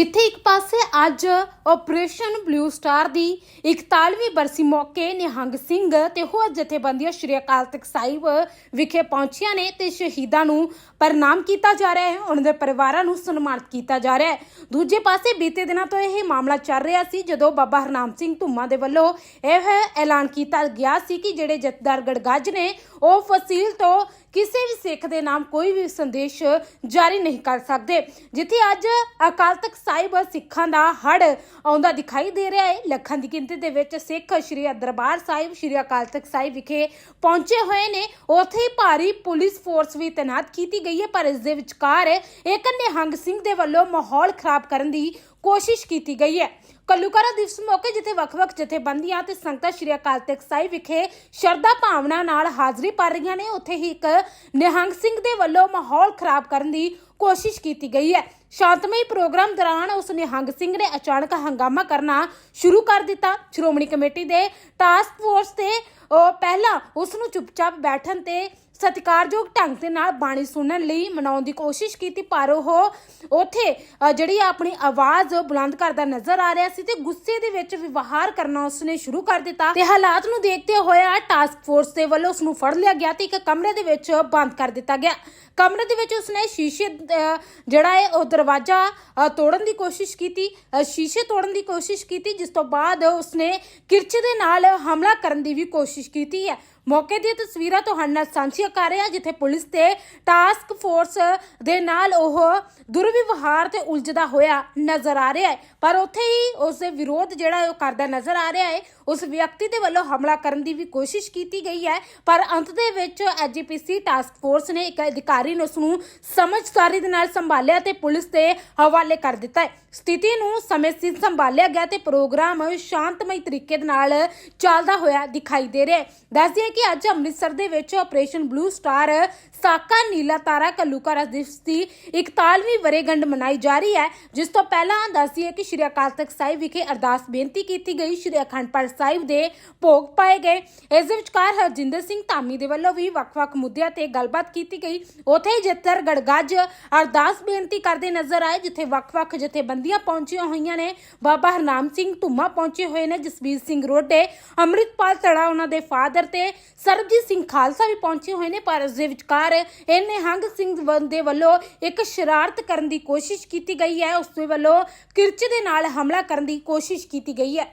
ਜਿੱਥੇ ਇੱਕ ਪਾਸੇ ਅੱਜ ਆਪਰੇਸ਼ਨ ਬਲੂ ਸਟਾਰ ਦੀ 41ਵੀਂ ਬਰਸੀ ਮੌਕੇ ਨਿਹੰਗ ਸਿੰਘ ਤੇ ਹੋਰ ਜਥੇਬੰਦੀਆਂ ਸ਼੍ਰੀ ਅਕਾਲ ਤਖਤ ਸਾਹਿਬ ਵਿਖੇ ਪਹੁੰਚੀਆਂ ਨੇ ਤੇ ਸ਼ਹੀਦਾਂ ਨੂੰ ਪ੍ਰਣਾਮ ਕੀਤਾ ਜਾ ਰਿਹਾ ਹੈ, ਉਹਨਾਂ ਦੇ ਪਰਿਵਾਰਾਂ ਨੂੰ ਸਨਮਾਨਿਤ ਕੀਤਾ ਜਾ ਰਿਹਾ ਹੈ। ਦੂਜੇ ਪਾਸੇ ਬੀਤੇ ਦਿਨਾਂ ਤੋਂ ਇਹ ਮਾਮਲਾ ਚੱਲ ਰਿਹਾ ਸੀ, ਜਦੋਂ ਬਾਬਾ ਹਰਨਾਮ ਸਿੰਘ ਧੁੰਮਾ ਦੇ ਵੱਲੋਂ ਇਹ ਐਲਾਨ ਕੀਤਾ ਗਿਆ ਸੀ ਕਿ ਜਿਹੜੇ ਜਥੇਦਾਰ ਗੜਗੱਜ ਨੇ, ਉਹ ਫਸੀਲ ਤੋਂ ਕਿਸੇ ਵੀ ਸਿੱਖ ਦੇ ਨਾਮ ਕੋਈ ਵੀ ਸੰਦੇਸ਼ ਜਾਰੀ ਨਹੀਂ ਕਰ ਸਕਦੇ। ਜਿੱਥੇ ਅੱਜ ਅਕਾਲ ਤਖਤ ਸਾਹਿਬ ਸਿੱਖਾਂ ਦਾ ਹੜ ਆਉਂਦਾ ਦਿਖਾਈ ਦੇ ਰਿਹਾ ਹੈ, ਲੱਖਾਂ ਦੀ ਗਿਣਤੀ ਦੇ ਵਿੱਚ ਸਿੱਖ ਸ਼੍ਰੀ ਦਰਬਾਰ ਸਾਹਿਬ, ਸ਼੍ਰੀ ਅਕਾਲ ਤਖਤ ਸਾਹਿਬ ਵਿਖੇ ਪਹੁੰਚੇ ਹੋਏ ਨੇ। ਉੱਥੇ ਭਾਰੀ ਪੁਲਿਸ ਫੋਰਸ ਵੀ ਤੈਨਾਤ ਕੀਤੀ ਗਈ ਹੈ, ਪਰ ਇਸ ਦੇ ਵਿਚਕਾਰ ਇੱਕ ਨਿਹੰਗ ਸਿੰਘ ਦੇ ਵੱਲੋਂ ਮਾਹੌਲ ਖਰਾਬ ਕਰਨ ਦੀ ਕੋਸ਼ਿਸ਼ ਕੀਤੀ ਗਈ ਹੈ। ਕੱਲੂਕਾਰਾ ਦਿਵਸ ਮੌਕੇ ਜਿੱਥੇ ਵੱਖ-ਵੱਖ ਜਥੇਬੰਦੀਆਂ ਤੇ ਸੰਗਤਾਂ ਸ਼੍ਰੀ ਅਕਾਲ ਤਖਤ ਸਾਹਿਬ ਵਿਖੇ ਸ਼ਰਧਾ ਭਾਵਨਾ ਨਾਲ ਹਾਜ਼ਰੀ ਭਰ ਰਹੀਆਂ ਨੇ, ਉੱਥੇ ਹੀ ਇੱਕ ਨਿਹੰਗ ਸਿੰਘ ਦੇ ਵੱਲੋਂ ਮਾਹੌਲ ਖਰਾਬ ਕਰਨ ਦੀ ਕੋਸ਼ਿਸ਼ ਕੀਤੀ ਗਈ ਹੈ। ਸ਼ਾਂਤਮਈ ਪ੍ਰੋਗਰਾਮ ਦੌਰਾਨ ਉਸ ਨਿਹੰਗ ਸਿੰਘ ਨੇ ਅਚਾਨਕ ਹੰਗਾਮਾ ਕਰਨਾ ਸ਼ੁਰੂ ਕਰ ਦਿੱਤਾ। ਸ਼੍ਰੋਮਣੀ ਕਮੇਟੀ ਦੇ ਟਾਸਕ ਫੋਰਸ ਤੇ ਪਹਿਲਾਂ ਉਸ ਨੂੰ ਚੁੱਪਚਾਪ ਬੈਠਣ ਤੇ ਸਤਿਕਾਰਯੋਗ ਢੰਗ ਦੇ ਨਾਲ ਬਾਣੀ ਸੁਣਨ ਲਈ ਮਨਾਉਣ ਦੀ ਕੋਸ਼ਿਸ਼ ਕੀਤੀ ਪਰ ਉਹ ਉੱਥੇ ਜਿਹੜੀ ਆਪਣੀ ਆਵਾਜ਼ ਬੁਲੰਦ ਕਰਦਾ ਨਜ਼ਰ ਆ ਰਿਹਾ ਸੀ ਤੇ ਗੁੱਸੇ ਦੇ ਵਿੱਚ ਵਿਵਹਾਰ ਕਰਨਾ ਉਸਨੇ ਸ਼ੁਰੂ ਕਰ ਦਿੱਤਾ। ਤੇ ਹਾਲਾਤ ਨੂੰ ਦੇਖਦੇ ਹੋਇਆ ਟਾਸਕ ਫੋਰਸ ਦੇ ਵੱਲੋਂ ਉਸ ਨੂੰ ਫੜ ਲਿਆ ਗਿਆ ਤੇ ਇੱਕ ਕਮਰੇ ਦੇ ਵਿੱਚ ਬੰਦ ਕਰ ਦਿੱਤਾ ਗਿਆ। ਕਮਰੇ ਦੇ ਵਿੱਚ ਉਸਨੇ ਸ਼ੀਸ਼ੇ ਅ, ਜਿਹੜਾ ਹੈ ਉਹ ਦਰਵਾਜ਼ਾ ਤੋੜਨ ਦੀ ਕੋਸ਼ਿਸ਼ ਕੀਤੀ ਸ਼ੀਸ਼ੇ ਤੋੜਨ ਦੀ ਕੋਸ਼ਿਸ਼ ਕੀਤੀ ਜਿਸ ਤੋਂ ਬਾਅਦ ਉਸਨੇ ਕਿਰਚ ਦੇ ਨਾਲ ਹਮਲਾ ਕਰਨ ਦੀ ਵੀ ਕੋਸ਼ਿਸ਼ ਕੀਤੀ ਹੈ। ਮੌਕੇ ਦੀਆਂ ਤਸਵੀਰਾਂ ਤੁਹਾਡੇ ਨਾਲ ਸਾਂਝੀਆਂ ਕਰ ਰਹੇ ਹਾਂ, ਜਿੱਥੇ ਪੁਲਿਸ ਤੇ ਟਾਸਕ ਫੋਰਸ ਦੇ ਨਾਲ ਉਹ ਦੁਰਵਿਵਹਾਰ ਤੇ ਉਲਝਦਾ ਹੋਇਆ ਨਜ਼ਰ ਆ ਰਿਹਾ ਹੈ। ਪਰ ਉੱਥੇ ਹੀ ਉਸ ਦੇ ਵਿਰੋਧ ਜਿਹੜਾ ਉਹ ਕਰਦਾ ਨਜ਼ਰ ਆ ਰਿਹਾ ਹੈ। ਉਸ ਵਿਅਕਤੀ ਦੇ ਵੱਲੋਂ ਹਮਲਾ ਕਰਨ ਦੀ ਵੀ ਕੋਸ਼ਿਸ਼ ਕੀਤੀ ਗਈ ਹੈ। ਪਰ ਅੰਤ ਦੇ ਵਿੱਚ ਐਜੀਪੀਸੀ ਟਾਸਕ ਫੋਰਸ ਨੇ ਇੱਕ ਅਧਿਕਾਰੀ ਨੂੰ ਉਸ ਨੂੰ ਸਮਝਦਾਰੀ ਦੇ ਨਾਲ ਸੰਭਾਲਿਆ ਤੇ ਪੁਲਿਸ ਦੇ ਹਵਾਲੇ ਕਰ ਦਿੱਤਾ ਹੈ। ਸਥਿਤੀ ਨੂੰ ਸਮੇਂ ਸਿਰ ਸੰਭਾਲਿਆ ਗਿਆ ਤੇ ਪ੍ਰੋਗਰਾਮ ਸ਼ਾਂਤਮਈ ਤਰੀਕੇ ਦੇ ਨਾਲ ਚੱਲਦਾ ਹੋਇਆ ਦਿਖਾਈ ਦੇ ਰਿਹਾ ਹੈ। ਦੱਸ ਕਿ ਅੱਜ ਅੰਮ੍ਰਿਤਸਰ ਦੇ ਵਿੱਚ ਆਪਰੇਸ਼ਨ ਬਲੂ ਸਟਾਰ ਸਾਕਾ ਨੀਲਾ ਤਾਰਾ ਕਲੂਕਾਰਾ ਦਿਵਸ ਦੀ 41ਵੀਂ ਵਰੇਗੰਢ ਮਨਾਈ ਜਾ ਰਹੀ ਹੈ। ਜਿਸ ਤੋਂ ਪਹਿਲਾਂ ਦੱਸ ਕਿ ਸ਼੍ਰੀ ਅਕਾਲ ਤਖਤ ਸਾਹਿਬ ਵਿਖੇ ਅਰਦਾਸ ਬੇਨਤੀ ਕੀਤੀ ਗਈ। ਸ਼੍ਰੀ ਅਖੰਡ ਪਾਠ ਸਾਹਿਬ ਦੇ ਭੋਗ ਪਾਏ ਗਏ। ਇਸ ਦੇ ਵਿਚਕਾਰ ਹਰਜਿੰਦਰ ਸਿੰਘ ਧਾਮੀ ਦੇ ਵੱਲੋਂ ਵੀ ਵੱਖ-ਵੱਖ ਮੁੱਦਿਆਂ ਤੇ ਗੱਲਬਾਤ ਕੀਤੀ ਗਈ। ਉੱਥੇ ਹੀ ਜੱਤਰ ਗੜਗੱਜ ਅਰਦਾਸ ਬੇਨਤੀ ਕਰਦੇ ਨਜ਼ਰ ਆਏ, ਜਿੱਥੇ ਵੱਖ-ਵੱਖ ਜਥੇਬੰਦੀਆਂ ਪਹੁੰਚੀਆਂ ਹੋਈਆਂ ਨੇ। ਬਾਬਾ ਹਰਨਾਮ ਸਿੰਘ ਧੁੰਮਾ ਪਹੁੰਚੇ ਹੋਏ ਨੇ। ਜਸਬੀਰ ਸਿੰਘ ਰੋਡੇ, ਅੰਮ੍ਰਿਤਪਾਲ ਤੜਾ ਉਹਨਾਂ ਦੇ ਫਾਦਰ ਤੇ ਸਰਬਜੀਤ ਸਿੰਘ ਖਾਲਸਾ ਵੀ ਪਹੁੰਚੇ ਹੋਏ ਨੇ, ਪਰ ਇਸ ਦੇ ਵਿਚਕਾਰ ਇਹ ਨਿਹੰਗ ਸਿੰਘ ਵ- ਦੇ ਵੱਲੋਂ ਇੱਕ ਸ਼ਰਾਰਤ ਕਰਨ ਦੀ ਕੋਸ਼ਿਸ਼ ਕੀਤੀ ਗਈ ਹੈ। ਉਸ ਦੇ ਵੱਲੋਂ ਕਿਰਚ ਦੇ ਨਾਲ ਹਮਲਾ ਕਰਨ ਦੀ ਕੋਸ਼ਿਸ਼ ਕੀਤੀ ਗਈ ਹੈ।